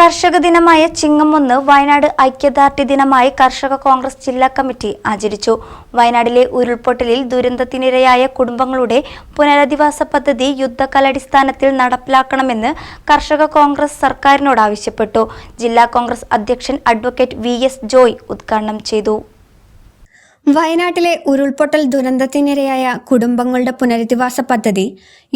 കർഷക ദിനമായ ചിങ്ങം ഒന്ന് വയനാട് ഐക്യദാർഢ്യ ദിനമായി കർഷക കോൺഗ്രസ് ജില്ലാ കമ്മിറ്റി ആചരിച്ചു. വയനാടിലെ ഉരുൾപൊട്ടലിൽ ദുരന്തത്തിനിരയായ കുടുംബങ്ങളുടെ പുനരധിവാസ പദ്ധതി യുദ്ധകാലാടിസ്ഥാനത്തിൽ നടപ്പിലാക്കണമെന്ന് കർഷക കോൺഗ്രസ് സർക്കാരിനോട് ആവശ്യപ്പെട്ടു. ജില്ലാ കോൺഗ്രസ് അധ്യക്ഷൻ അഡ്വക്കേറ്റ് വി എസ് ജോയ് ഉദ്ഘാടനം ചെയ്തു. വയനാട്ടിലെ ഉരുൾപൊട്ടൽ ദുരന്തത്തിനിരയായ കുടുംബങ്ങളുടെ പുനരധിവാസ പദ്ധതി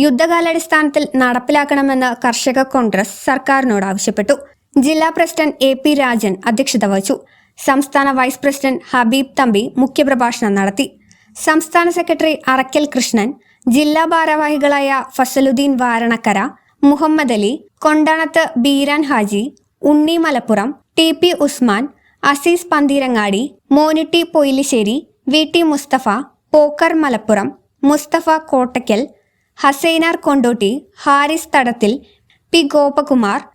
യുദ്ധകാലാടിസ്ഥാനത്തിൽ നടപ്പിലാക്കണമെന്ന് കർഷക കോൺഗ്രസ് സർക്കാരിനോട് ആവശ്യപ്പെട്ടു. ജില്ലാ പ്രസിഡന്റ് എ പി രാജൻ അധ്യക്ഷത വഹിച്ചു. സംസ്ഥാന വൈസ് പ്രസിഡന്റ് ഹബീബ് തമ്പി മുഖ്യപ്രഭാഷണം നടത്തി. സംസ്ഥാന സെക്രട്ടറി അറക്കൽ കൃഷ്ണൻ ജില്ലാ ഭാരവാഹികളായ Fazaluddin Varanakkara Muhammad Ali Kondanath Beeran Haji Unni Malappuram T P Usman Azeez Pantheerangadi Monitty Poyilissery V T Musthafa Pokker Malappuram Musthafa Kottakkal Hassainar Kondotty Haris Thadathil P Gopakumar